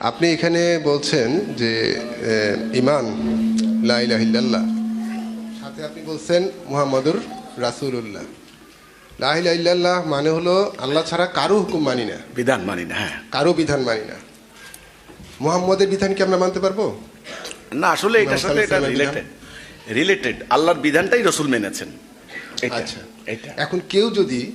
আপনি এখানে বলছেন যে ইমান লাইলাহিল্লাহ সাথে আপনি বলছেন মুহাম্মদুর রাসূলুল্লাহ। লাইলাহিল্লাহ মানে হলো আল্লাহ ছাড়া কারও হুকুম মানি না। বিধান মানি না হ্যাঁ। কারও বিধান মানি না। মুহাম্মদের বিধান কি আমরা মানতে পারব? না আসলে এটার সাথে এটা রিলেটেড রিলেটেড আল্লাহর বিধানটাই রসুল মেনেছেন। এটা আচ্ছা। এটা। এখন কেউ যদি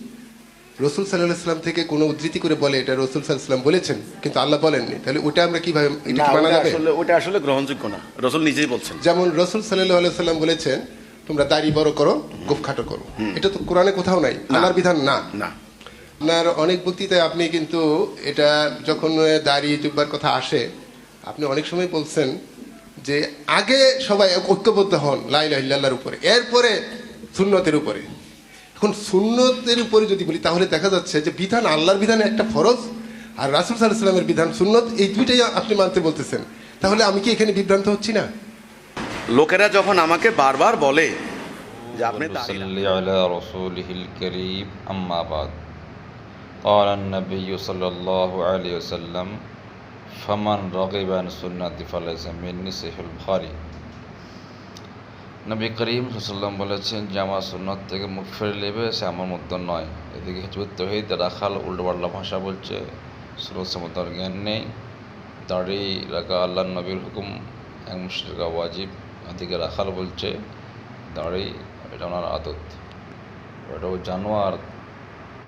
রসুল সাল্লাহ সাল্লাম থেকে কোনো উদ্ধৃতি করে বলে এটা রসুল সাল্লাম বলেছেন কিন্তু আল্লাহ বলেননি। তাহলে ওটা আমরা কীভাবে এটা কি মানা ওটা যাবে? আসলে ওটা আসলে গ্রহণযোগ্য না। রসুল নিজেই বলছেন। যেমন রসুল সাল্লাহ সাল্লাম বলেছেন তোমরা দাড়ি বড় করো গোফ খাটো করো। এটা তো কোরআনে কোথাও নাই। আল্লাহর বিধান না। না। আপনার অনেক বক্তৃতায় আপনি কিন্তু এটা যখন দাড়ি জুব্বার কথা আসে আপনি অনেক সময় বলছেন যে আগে সবাই ঐক্যবদ্ধ হন লাইলাহিল্লাহর উপরে এরপরে সুন্নতের উপরে। এখন সুন্নতের উপরে যদি বলি তাহলে দেখা যাচ্ছে যে বিধান আল্লাহর বিধান একটা ফরজ আর রাসুল সাল্লাহ সাল্লামের বিধান সুন্নত এই দুইটাই আপনি মানতে বলতেছেন তাহলে আমি কি এখানে বিভ্রান্ত হচ্ছি না লোকেরা যখন আমাকে বারবার বলে যে আপনি দাঁড়িয়ে صل على رسوله الكريم أما بعد قال النبي صلى الله عليه وسلم فمن رغب عن سنتي فليس مني صحيح البخاري নবী করিম সুসাল্লাম বলেছেন যে আমার সুন্নত থেকে মুখ ফেরে নেবে, সে আমার মতো নয়। এদিকে হিজবুত তহিদ, রাখাল উল্টোপাল্লা ভাষা বলছে, সুরত সমতার জ্ঞান নেই। দাড়ি রাখা আল্লাহ নবীর হুকুম, এক মুশ্রিকা ওয়াজিব। এদিকে রাখাল বলছে, দাড়ি, এটা ওনার আদত। এটা ও জানোয়ার